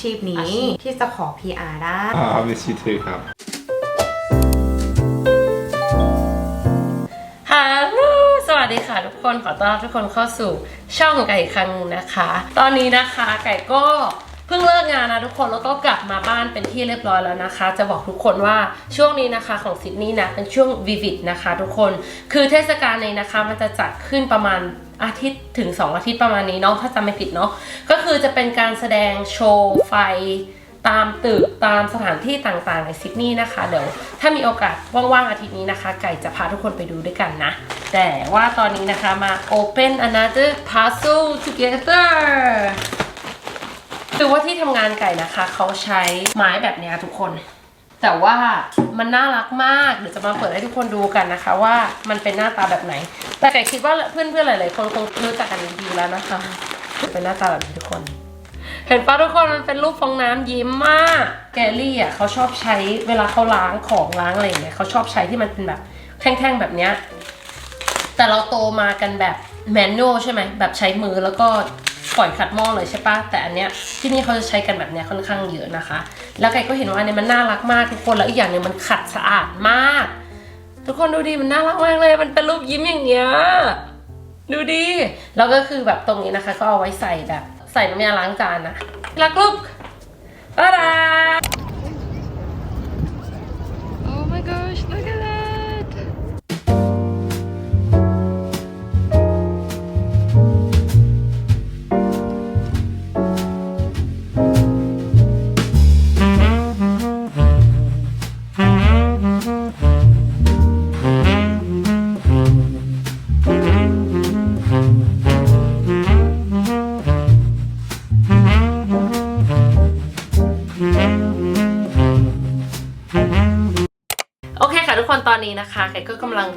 ชีพนี้ ที่จะขอ PR ได้ I miss you too ครับ ฮัลโหลสวัสดีค่ะทุกคน ขอต้อนรับทุกคนเข้าสู่ช่องไก่อีกครั้งหนึงนะคะ ตอนนี้นะคะไก่ก็ เพิ่งเลิกงานนะทุกคนแล้วก็กลับมาบ้านเป็นที่เรียบร้อยแล้วนะคะ จะบอกทุกคนว่าช่วงนี้นะคะของซิดนีย์นะเป็นช่วงวิวิดนะคะ ทุกคนคือเทศกาลนี้นะคะมันจะจัดขึ้นประมาณอาทิตย์ถึง 2 อาทิตย์ประมาณนี้เนาะถ้าจำไม่ผิดเนาะก็คือจะเป็นการแสดงโชว์ไฟตามตึกตามสถานที่ต่างๆในซิดนีย์นะคะ เดี๋ยวถ้ามีโอกาสว่างๆอาทิตย์นี้นะคะ ไก่จะพาทุกคนไปดูด้วยกันนะ แต่ว่าตอนนี้นะคะมา open another puzzle together คือว่าที่ทำงานไก่นะคะ เขาใช้ไม้แบบเนี้ยทุกคน แต่ว่ามันน่ารักมากเดี๋ยวจะมาเปิดให้ทุกคนดูกันนะคะ ว่ามันเป็นหน้าตาแบบไหน แต่ไก่คิดว่าเพื่อนๆหลายๆคนคงรู้จักกันดีแล้วนะคะ เป็นหน้าตาแบบนี้ทุกคน เห็นปะทุกคนมันเป็นรูปฟองน้ำยิ้มมากแกลลี่อะเขาชอบใช้เวลาเขาล้างของล้างอะไรอย่างเงี้ยเขาชอบใช้ที่มันเป็นแบบแท่งๆแบบเนี้ย แต่เราโตมากันแบบแมนนวลใช่ไหมแบบใช้มือแล้วก็ ปล่อยขัดหม้อเลยใช่ปะแต่อันเนี้ยที่นี่เขาจะใช้กันแบบเนี้ยค่อนข้างเยอะนะคะ แล้วไก่ก็เห็นว่าอันเนี่ยมันน่ารักมากทุกคนแล้วอีกอย่างหนึ่งมันขัดสะอาดมาก ทุกคนดูดิมันน่ารักมากเลย มันเป็นรูปยิ้มอย่างเงี้ยดูดิแล้วก็คือแบบตรงนี้นะคะ ก็เอาไว้ใส่แบบ ใส่น้ำยาล้างจานนะรักลูกตาดา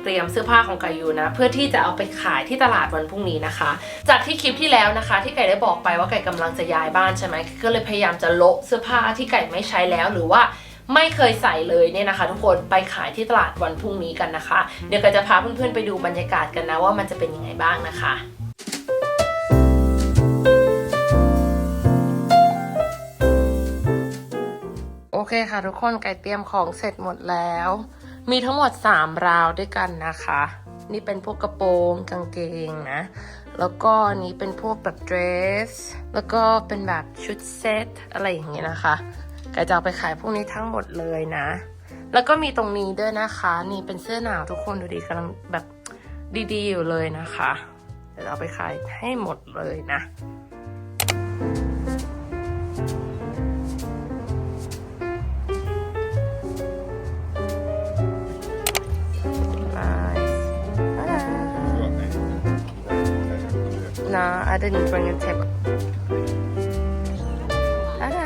ตรียมเสื้อผ้าของไก่อยู่นะ เพื่อที่จะเอาไปขายที่ตลาดวันพรุ่งนี้นะคะ จากที่คลิปที่แล้วนะคะ ที่ไก่ได้บอกไปว่าไก่กำลังจะย้ายบ้านใช่ไหมก็เลยพยายามจะโละเสื้อผ้าที่ไก่ไม่ใช้แล้วหรือว่าไม่เคยใส่เลยเนี่ยนะคะ ทุกคนไปขายที่ตลาดวันพรุ่งนี้กันนะคะ เดี๋ยวไก่จะพาเพื่อนๆไปดูบรรยากาศกันนะว่ามันจะเป็นยังไงบ้างนะคะโอเคค่ะทุกคนไก่เตรียมของเสร็จหมดแล้ว มีทั้งหมด 3 ราวด้วยกันนะคะ นี่เป็นพวกกระโปรงกางเกงนะ แล้วก็นี้เป็นพวกแบบเดรส แล้วก็เป็นแบบชุดเซตอะไรอย่างเงี้ยนะคะกจะเอาไปขายพวกนี้ทั้งหมดเลยนะ แล้วก็มีตรงนี้ด้วยนะคะ นี่เป็นเสื้อหนาวทุกคนดูดีกำลังแบบดีๆอยู่เลยนะคะ เดี๋ยวเอาไปขายให้หมดเลยนะ I didn't bring a tip. Ta-da.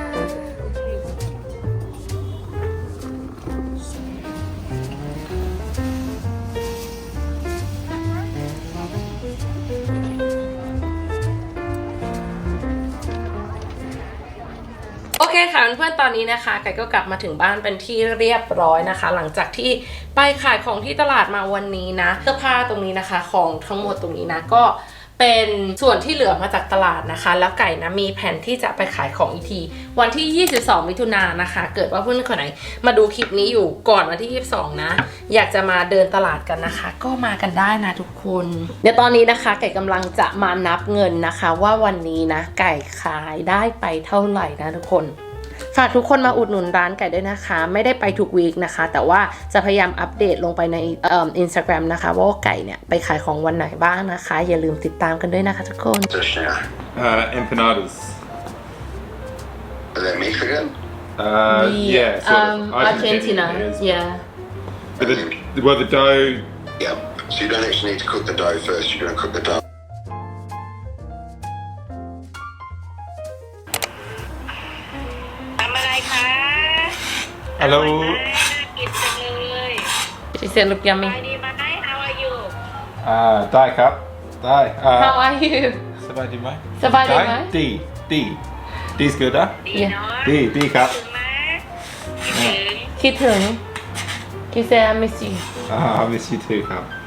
โอเคค่ะเพื่อนๆตอนนี้นะคะไก่ก็กลับมาถึงบ้านเป็นที่เรียบร้อยนะคะ หลังจากที่ไปขายของที่ตลาดมาวันนี้นะเสื้อผ้าตรงนี้นะคะ ของทั้งหมดตรงนี้นะก็ เป็นส่วนที่เหลือมาจากตลาดนะคะ แล้วไก่นะมีแผนที่จะไปขายของอีกที วันที่ 22 มิถุนายนนะคะ เกิดว่าเพื่อนคนไหน มาดูคลิปนี้อยู่ก่อนวันที่ 22 นะ อยากจะมาเดินตลาดกันนะคะ ก็มากันได้นะทุกคน เดี๋ยวตอนนี้นะคะ ไก่กำลังจะมานับเงินนะคะ ว่าวันนี้นะไก่ขายได้ไปเท่าไหร่นะทุกคน ฝากทุกคนมาอุดหนุนร้านไก่ด้วยนะคะ ไม่ได้ไปทุกวีคนะคะ แต่ว่าจะพยายามอัปเดตลงไปในเอ่อินสตาแกรมนะคะ ว่าไก่เนี่ยไปขายของวันไหนบ้างนะคะ อย่าลืมติดตามกันด้วยนะคะทุกคน Dish now. Uh, empanadas. Is that Mexican? Uh, yeah, sort um, of. Argentina Argentinian, yes. yeah But the, well, the dough. Yep. So you don't actually need to cook the dough first. You're going to cook the dough. Hello. กินจังเลย she said look ไป yummy ดีไหม How are you Uh, Dai Cup. Dai. Uh, how are you Sabadi Mai. สบายดีไหม D. D. D's good, huh? ดี Yeah. เนาะ D. D Cup. ถึงไหมคิดถึงคิดถึง she said I miss you Uh, I miss you too, Cup. ค่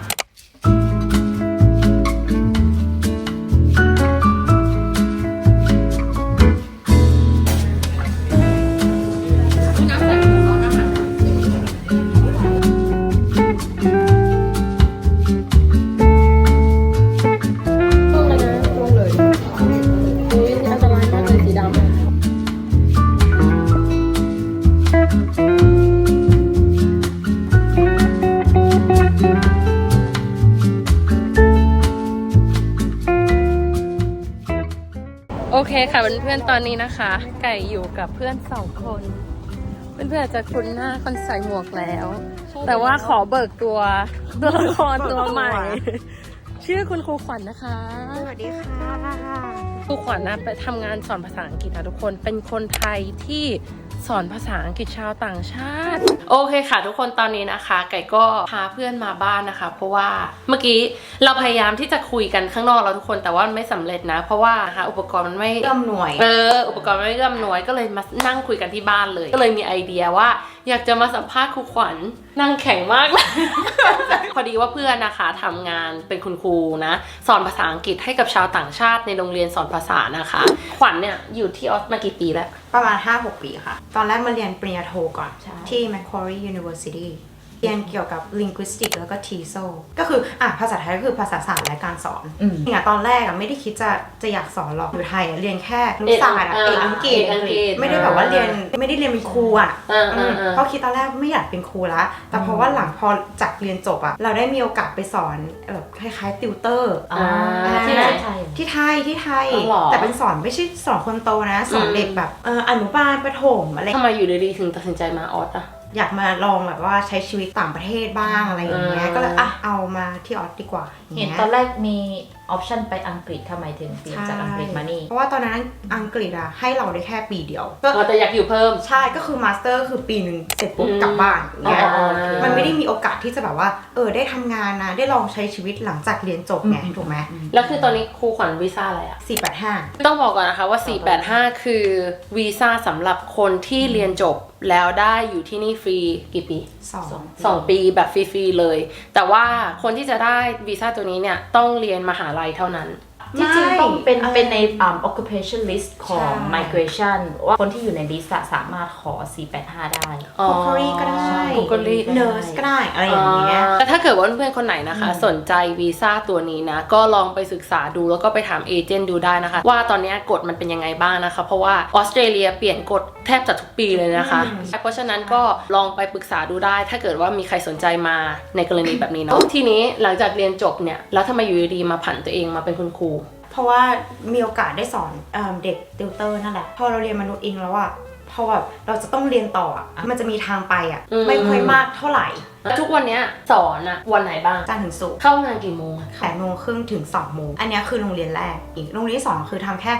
ะเพื่อนๆตอนนี้นะคะ ไก่อยู่กับเพื่อนสองคน เพื่อนๆอาจจะคุ้นหน้าคนใส่หมวกแล้ว แต่ว่าขอเบิกตัวตัวละครตัวใหม่ ชื่อคุณครูขวัญนะคะ สวัสดีค่ะครูขวัญนะไปทำงานสอนภาษาอังกฤษนะทุกคนเป็นคนไทยที่ สอนภาษาอังกฤษชาวต่างชาติ โอเคค่ะ ทุกคนตอนนี้นะคะ ไก่ก็พาเพื่อนมาบ้านนะคะ เพราะว่าเมื่อกี้เราพยายามที่จะคุยกันข้างนอกแล้วทุกคนแต่ว่ามันไม่สำเร็จนะ เพราะว่านะคะอุปกรณ์มันไม่เริ่มหน่วยเอออุปกรณ์ไม่เอื้อมหน่วยก็เลยมานั่งคุยกันที่บ้านเลย ก็เลยมีไอเดียว่าอยากจะมาสัมภาษณ์ครูขวัญนั่งแข็งมากเลย พอดีว่าเพื่อนนะคะทำงานเป็นคุณครูนะ สอนภาษาอังกฤษให้กับชาวต่างชาติในโรงเรียนสอนภาษานะคะ ขวัญเนี่ยอยู่ที่ออสมากี่ปีแล้ว ประมาณ 5-6 ปีค่ะ ตอนแรกมาเรียนปริญญาโทก่อนที่ Macquarie University เรียนเกี่ยวกับ linguistic แล้วก็ TESOL ก็คืออะภาษาไทยก็คือภาษาศาสตร์และการสอนจริงๆอะตอนแรกอะไม่ได้คิดจะจะอยากสอนหรอกอยู่ไทยอะเรียนแค่รู้ศาสตร์อะเอเออกอังกฤษเอกอังกฤษไม่ได้แบบว่าเรียนไม่ได้เรียนเป็นครูอะเออเออเออเพราะคิดตอนแรกไม่อยากเป็นครูละ แต่เพราะว่าหลังพอจากเรียนจบอะเราได้มีโอกาสไปสอนแบบคล้ายๆติวเตอร์ อ่าที่ไหนที่ไทยที่ไทย อ๋อเหรอ แต่เป็นสอนไม่ใช่สอนคนโตนะ สอนอืมเด็กแบบเอออนุบาลประถมอะไร ทำไมอยู่ดีๆถึงตัดสินใจมาออสอะ อยากมาลองแบบว่าใช้ชีวิตต่างประเทศบ้างอะไรอย่างเงี้ยอืมก็เลยอะเอามาที่ออสดีกว่าอย่างเห็นงี้ย ตอนแรกมีออปชันไปอังกฤษทำไมถึงเปลี่ยนจากอังกฤษมานี่ เพราะว่าตอนนั้นอังกฤษอะให้เราได้แค่ปีเดียวก็อ๋อแต่อยากอยู่เพิ่ม ใช่ก็คือมาสเตอร์คือปีหนึ่งเสร็จปุ๊บอืมกลับบ้านอย่างเงี้ยอ๋อมันไม่ได้มีโอกาสที่จะแบบว่า เออได้ทำงานนะได้ลองใช้ชีวิตหลังจากเรียนจบไงถูกไหมแล้วคือตอนนี้ครูขวัญวีซ่าอะไรอะสี่แปดห้าต้องบอกก่อนนะคะว่า 485 คือวีซ่าสำหรับคนที่เรียนจบแล้วได้อยู่ที่นี่ฟรีกี่ปีสองสองปีแบบฟรีๆเลย แต่ว่าคนที่จะได้วีซ่าตัวนี้เนี่ยต้องเรียนมหาลัยเท่านั้น ที่จริงต้องเป็นไม่เป็นในอ่า occupation list ของใช่ migration ว่าคนที่อยู่ใน list อะสามารถขอ 485 ได้อ๋อคุกรีก็ได้คุกรีเนอร์สก็ได้อะไรอย่างเงี้ยแต่ถ้าเกิดว่าเพื่อนๆคนไหนนะคะ สนใจวีซ่าตัวนี้นะ ก็ลองไปศึกษาดูแล้วก็ไปถามเอเจนต์ดูได้นะคะ ว่าตอนนี้กฎมันเป็นยังไงบ้างนะคะ เพราะว่าออสเตรเลียเปลี่ยนกฎแทบจะทุกปีเลยนะคะอืมเพราะฉะนั้นก็ลองไปปรึกษาดูได้ ถ้าเกิดว่ามีใครสนใจมาในกรณีแบบนี้เนาะทีนี้หลังจากเรียนจบเนี่ยแล้วทำไมอยู่ดีๆมาผันตัวเองมาเป็นคุณครู เพราะว่ามีโอกาสได้สอนเอิ่มเด็กติวเตอร์นั่นแหละ พอเราเรียนมนุษย์อิงแล้วอะพอแบบเราจะต้องเรียนต่ออะมันจะมีทางไปอะอืม ไม่ค่อยมากเท่าไหร่แล้วทุกวันเนี้ยสอนอะวันไหนบ้าง จันทร์ถึงศุกร์เข้างานกี่โมงอะแปดโมงครึ่งถึงสองโมงอันเนี้ยคือโรงเรียนแรกอีกโรงเรียนที่สองคือทำแค่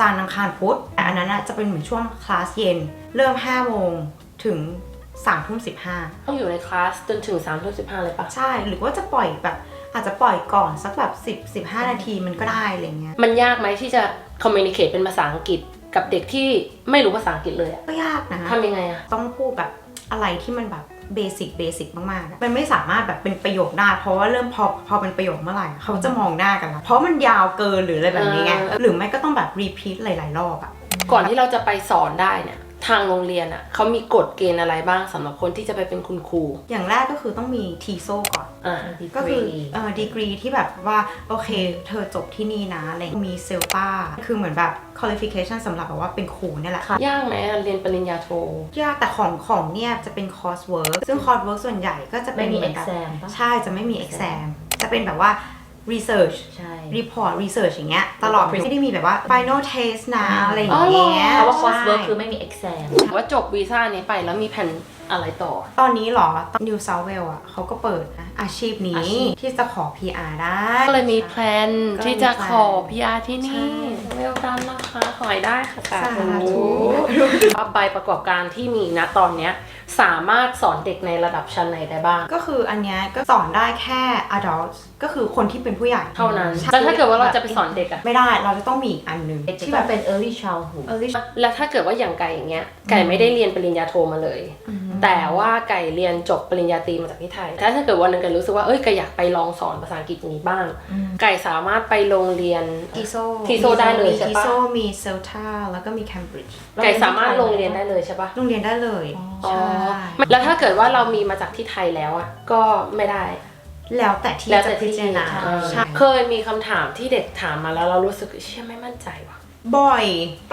จันทร์อังคารพุธแต่อันนั้นอะจะเป็นเหมือนช่วงคลาสเย็น เริ่ม5้าโมงถึง3ามทุ่มสิบห้า ต้องอยู่ในคลาสจนถึง3ามทุ่มสิบห้าเลยปะ ใช่ หรือว่าจะปล่อยแบบ อาจจะปล่อยก่อนสักแบบ10 15 นาทีมันก็ได้อะไรเงี้ยมันยากไหมที่จะ communicate เป็นภาษาอังกฤษกับเด็กที่ไม่รู้ภาษาอังกฤษเลยอะก็ยากนะทำยังไงอะต้องพูดแบบอะไรที่มันแบบเบสิกเบสิกมากๆอะมันไม่สามารถแบบเป็นประโยคได้ เพราะว่าเริ่มพอพอเป็นประโยคเมื่อไหร่เขาจะมองหน้ากันแล้วเพราะมันยาวเกินหรืออะไรแบบนี้ไงหรือไม่ก็ต้องแบบรีพีทหลาย ๆ รอบอะก่อนที่เราจะไปสอนได้เนี่ย ทางโรงเรียนอะเขามีกฎเกณฑ์อะไรบ้างสำหรับคนที่จะไปเป็นคุณครู อย่างแรกก็คือต้องมีทีโซก่อน อ่า ก็คือเอ่อดีกรีที่แบบว่า โอเค เธอจบที่นี่นะอะไรมีเซลป้า คือเหมือนแบบ qualification สำหรับแบบว่าเป็นครูเนี่ยแหละยากไหมอะเรียนปริญญาโท ยากแต่ของของเนี่ยจะเป็นคอร์สเวิร์กซึ่งคอร์สเวิร์กส่วนใหญ่ก็จะเป็ไม่นมีเหมือนกับ exam ปะ ใช่จะไม่มี exam จะเป็นแบบว่า research ใช่ report research อย่างเงี้ยตลอดไม่ได้มีแบบว่า final test นะ อะไรอย่างอ๋อเหรอเงี้ยเพราะว่า course ใช่ work คือไม่มี exam ว่าจบวีซ่านี้ไปแล้วมีแผนอะไรต่อ ตอนนี้เหรอ New South Wales อะเขาก็เปิดนะอาชีพนี้อาชีพที่จะขอ PR ได้ ก็เลยมีแพลนก็เลยมีที่จะขอแพลนพีอาที่นี่ใช่เวลกันนะคะขอให้ได้ค่ะสาสาธุธุว่าใบประกอบการที่มีนะตอนเนี้ย สามารถสอนเด็กในระดับชั้นไหนได้บ้าง ก็คืออันเนี้ยก็สอนได้แค่ adult ก็คือคนที่เป็นผู้ใหญ่เท่านั้น ใช่แล้วถ้าเกิดว่าเราจะไปสอนเด็กอะไม่ได้เราจะต้องมีอีกอันหนึ่งที่ที่แบแบบบเป็น early childhood เออแล้วถ้าเกิดว่าอย่างไก่อย่างเงี้ย ไก่ไม่ได้เรียนปริญญาโทมาเลย แต่ว่าไก่เรียนจบปริญญาตรีมาจากที่ไทยแต่ถ้าเกิดวันหนึงไก่รู้สึกว่า เอ้ย ไก่อยากไปลองสอนภาษาอังกฤษอย่างนี้บ้าง ไก่สามารถไปโรงเรียน ทีโซ TESO ได้เลยใช่ปะ ทีโซมีเซลทาแล้วก็มี Cambridge ไก่สามารถลงเรียนได้เลยใช่ปะโรงเรียนได้เลยอ๋อใช่แล้วถ้าเกิดว่าเรามีมาจากที่ไทยแล้วอะก็ไม่ได้ แล้วแต่ที่แล้วจะแต่พิที่จารณาเออใช่เคยมีคำถามที่เด็กถามมาแล้วเรารู้สึกเชื่อไม่มั่นใจว่ะ บ่อย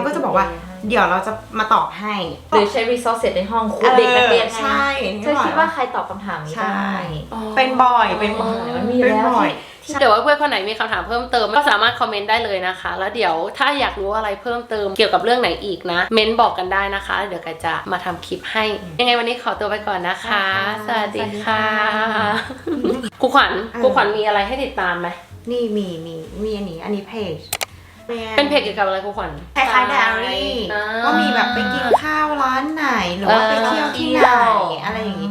ก็จะบอกว่า เดี๋ยวเราจะมาตอบให้หรือใช้ resources ในห้องครูเด็กนักเรียนใช่เธอคิดว่าใครตอบคำถามนี้ใช่ได้เป็นบ่อยเป็นบ่อย มันมีเป็นแล้วบ่อยที่ เดี๋ยวว่าเพื่อนคนไหนมีคำถามเพิ่มเติมก็สามารถคอมเมนต์ได้เลยนะคะ แล้วเดี๋ยวถ้าอยากรู้อะไรเพิ่มเติมเกี่ยวกับเรื่องไหนอีกนะ เม้นบอกกันได้นะคะ เดี๋ยวกายจะมาทำคลิปให้ ยังไงวันนี้ขอตัวไปก่อนนะคะ สวัสดีค่ะครูขวัญครูขวัญมีอะไรให้ติดตามไหมนี่มีมีมีอันนี้อันนี้เพจเป็นเพจเกี่ยวกับอะไรครูขวัญคล้ายๆไดอารี่อ่าก็มีแบบไปกินข้าวร้านไหนหรือว่าไปเที่ยวที่ไหนอะไรอย่างนี้